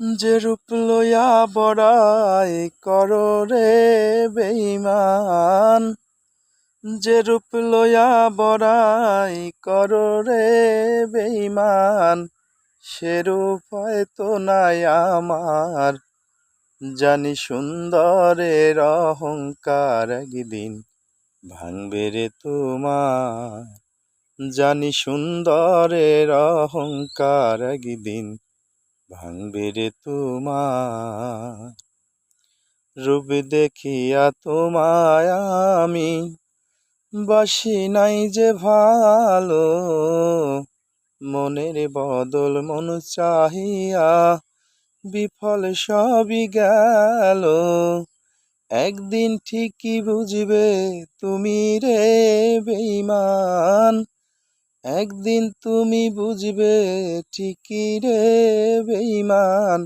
যে রূপ লইয়া বড়াই কর রে বেইমান যে রূপ লইয়া বড়াই কর রে বেইমান সে রূপ হয়তো নাই আমার। জানি সুন্দরের অহংকার একদিন ভাঙবে রে তোমার। জানি সুন্দরের অহংকার একদিন ভাঙবে রে তোমার। রূপ দেখিয়া তোমায় আমি বাসি নাই যে ভালো। মনের বদল মন চাহিয়া বিফল সবই গেল। একদিন ঠিকই বুঝবে তুমি রে বেইমান একদিন তুমি বুঝবে ঠিকই রে বেইমান